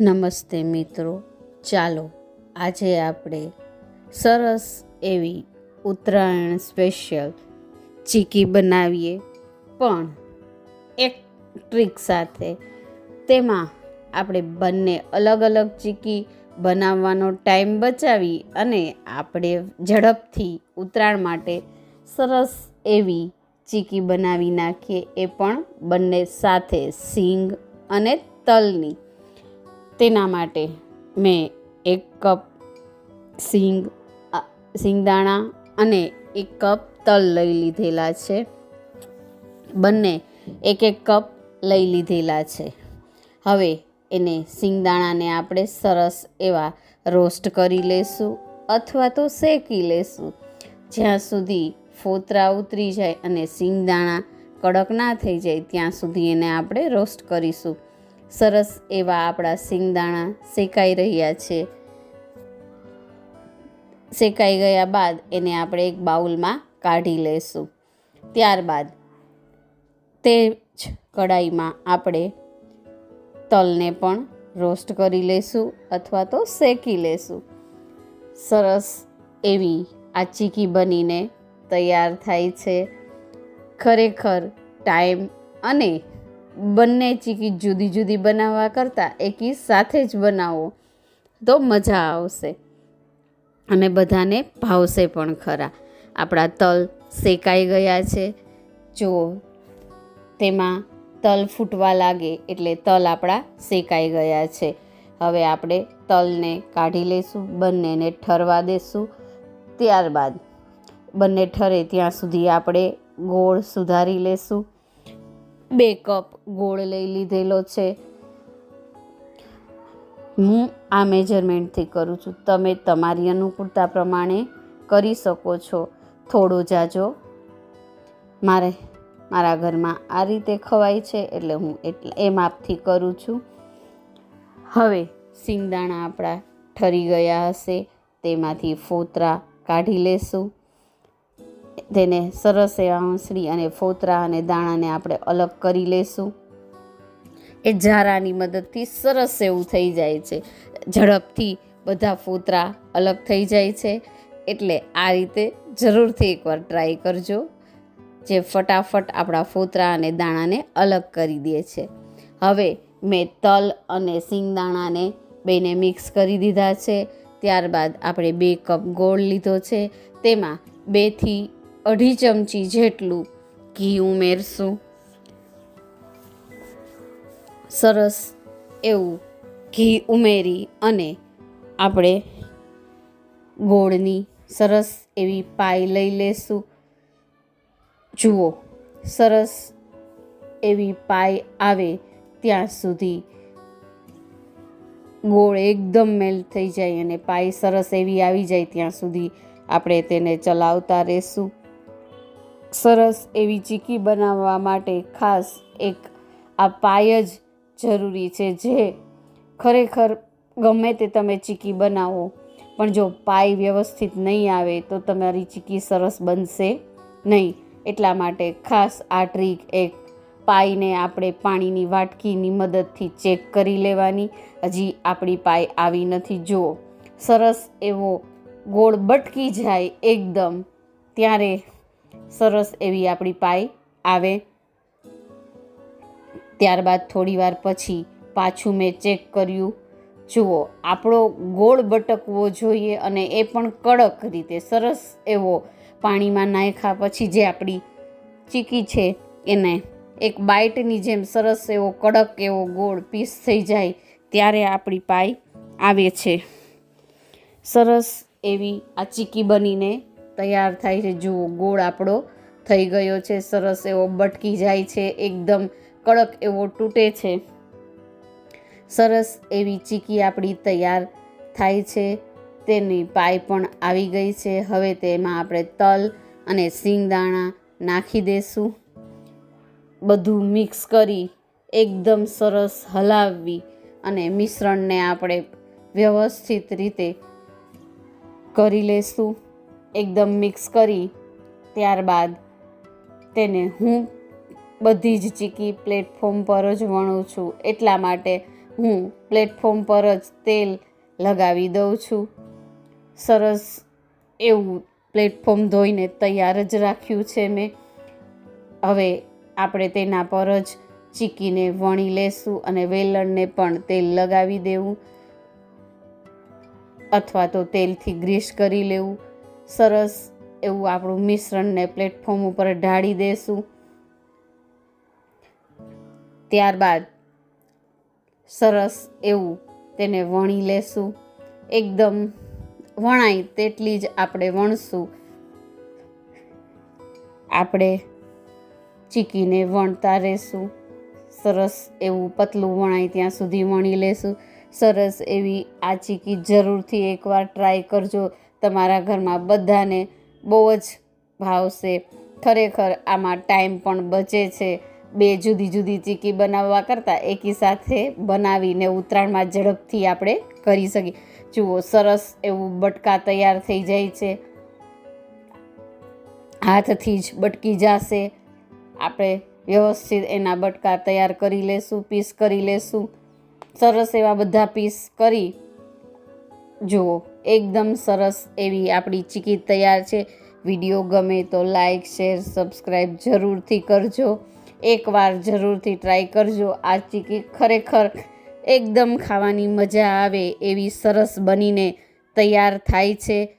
નમસ્તે મિત્રો. ચાલો, આજે આપણે સરસ એવી ઉત્તરાયણ સ્પેશિયલ ચીકી બનાવીએ. પણ એક ટ્રીક સાથે, તેમાં આપણે બંને અલગ અલગ ચીકી બનાવવાનો ટાઈમ બચાવી અને આપણે ઝડપથી ઉત્તરાયણ માટે સરસ એવી ચીકી બનાવી નાખીએ. એ પણ બંને સાથે સિંગ અને તલની તેના માટે મેં એક કપ સિંગ સિંગદાણા અને એક કપ તલ લઈ લીધેલા છે. બંને એક એક કપ લઈ લીધેલા છે. હવે એને સિંગદાણાને આપણે સરસ એવા રોસ્ટ કરી લેશું અથવા તો શેકી લેશું. જ્યાં સુધી ફોતરા ઉતરી જાય અને સિંગદાણા કડક ના થઈ જાય, ત્યાં સુધી એને આપણે રોસ્ટ કરીશું. સરસ એવા આપણા સિંગદાણા શેકાઈ રહ્યા છે. શેકાઈ ગયા બાદ એને આપણે એક બાઉલમાં કાઢી લઈશું ત્યારબાદ તે જ કડાઈમાં આપણે તલને પણ રોસ્ટ કરી લઈશું અથવા તો શેકી લઈશું સરસ એવી આ ચીકી બનીને તૈયાર થાય છે. ખરેખર ટાઈમ અને બંને ચીકી જુદી જુદી બનાવવા કરતાં એકી સાથે જ બનાવો તો મજા આવશે. અને બધાને ભાવશે પણ ખરા. આપણા તલ શેકાઈ ગયા છે. જુઓ તેમાં તલ ફૂટવા લાગે એટલે તલ આપણા શેકાઈ ગયા છે. હવે આપણે તલને કાઢી લઈશું બંનેને ઠરવા દેશું. ત્યારબાદ બંને ઠરે ત્યાં સુધી આપણે ગોળ સુધારી લેશું. બે કપ ગોળ લઈ લીધેલો છે. હું આ મેજરમેન્ટથી કરું છું. તમે તમારી અનુકૂળતા પ્રમાણે કરી શકો છો. થોડો જાજો. મારે મારા ઘરમાં આ રીતે ખવાય છે એટલે હું એટલા એ માપથી કરું છું. હવે સિંગદાણા આપણા ઠરી ગયા હશે. તેમાંથી ફોતરા કાઢી લેશું. તેને સરસ એવા આંસળી અને ફોતરા અને દાણાને આપણે અલગ કરી લેશું. એ ઝારાની મદદથી સરસ એવું થઈ જાય છે. ઝડપથી બધા ફોતરા અલગ થઈ જાય છે. એટલે આ રીતે જરૂરથી એકવાર ટ્રાય કરજો. જે ફટાફટ આપણા ફોતરા અને દાણાને અલગ કરી દે છે. હવે મેં તલ અને સિંગદાણાને બેને મિક્સ કરી દીધા છે. ત્યારબાદ આપણે બે કપ ગોળ લીધો છે. તેમાં બેથી અઢી ચમચી જેટલું ઘી ઉમેરશું. સરસ એવું ઘી ઉમેરી અને આપણે ગોળની સરસ એવી પાઈ લઈ લેશું. જુઓ, સરસ એવી પાઈ આવે ત્યાં સુધી ગોળ એકદમ મેલ્ટ થઈ જાય અને પાઈ સરસ એવી આવી જાય ત્યાં સુધી આપણે તેને ચલાવતા રહેશું. સરસ એવી ચીકી બનાવવા માટે ખાસ એક આ પાય જ જરૂરી છે જે ખરેખર ગમે તે તમે ચીકી બનાવો. પણ જો પાય વ્યવસ્થિત નહીં આવે તો તમારી ચીકી સરસ બનશે નહીં. એટલા માટે ખાસ આ ટ્રીક એક પાઈને આપણે પાણીની વાટકીની મદદથી ચેક કરી લેવાની. હજી આપણી પાય આવી નથી. જુઓ સરસ એવો ગોળ બટકી જાય એકદમ, ત્યારે સરસ એવી આપણી પાય આવે. ત્યારબાદ થોડીવાર પછી પાછું મેં ચેક કર્યું. જુઓ, આપણો ગોળ બટકવો જોઈએ અને એ પણ કડક રીતે, સરસ એવો પાણીમાં નાખ્યા પછી જે આપણી ચીકી છે એને, એક બાઇટની જેમ સરસ એવો કડક એવો ગોળ પીસ થઈ જાય ત્યારે આપણી પાય આવે છે. સરસ એવી આ ચીકી બનીને તૈયાર થાય છે. જુઓ, ગોળ આપણો થઈ ગયો છે. સરસ એવો બટકી જાય છે. એકદમ કડક એવો તૂટે છે. સરસ એવી ચીકી આપણી તૈયાર થાય છે. તેની પાઈ પણ આવી ગઈ છે. હવે તેમાં આપણે તલ અને સિંગદાણા નાખી દેશું. બધું મિક્સ કરી એકદમ સરસ હલાવવી અને મિશ્રણને આપણે વ્યવસ્થિત રીતે કરી લેશું. એકદમ મિક્સ કરી ત્યારબાદ તેને હું બધી જ ચીકી પ્લેટફોર્મ પર જ વણું છું. એટલા માટે હું પ્લેટફોર્મ પર જ તેલ લગાવી દઉં છું. સરસ એવું પ્લેટફોર્મ ધોઈને તૈયાર જ રાખ્યું છે મેં. હવે આપણે તેના પર જ ચીકીને વણી લેશું અને વેલણને પણ તેલ લગાવી દેવું. અથવા તો તેલથી ગ્રીસ કરી લેવું. સરસ એવું આપણું મિશ્રણને પ્લેટફોર્મ ઉપર ઢાળી દેશું. ત્યારબાદ સરસ એવું તેને વણી લેશું. એકદમ વણાય તેટલી જ આપણે વણશું. આપણે ચીકીને વણતા રહેશું. સરસ એવું પતલું વણાય ત્યાં સુધી વણી લેશું. સરસ એવી આ ચીકી જરૂરથી એકવાર ટ્રાય કરજો. તમારા ઘરમાં બધાને બહુ જ ભાવશે ખરેખર આમાં ટાઈમ પણ બચે છે. બે જુદી જુદી ચીકી બનાવવા કરતાં એકી સાથે બનાવીને ઉત્તરાયણમાં ઝડપથી આપણે કરી શકીએ. જુઓ, સરસ એવું બટકા તૈયાર થઈ જાય છે. હાથથી જ બટકી જશે. આપણે વ્યવસ્થિત એના બટકા તૈયાર કરી લેશું, પીસ કરી લેશું. સરસ એવા બધા પીસ કરી. જુઓ એકદમ સરસ એવી આપણી ચીકી તૈયાર છે. વીડિયો ગમે તો લાઈક, શેર સબસ્ક્રાઈબ જરૂરથી કરજો. એકવાર જરૂરથી ટ્રાય કરજો. આ ચીકી ખરેખર એકદમ ખાવાની મજા આવે એવી સરસ બનીને તૈયાર થાય છે.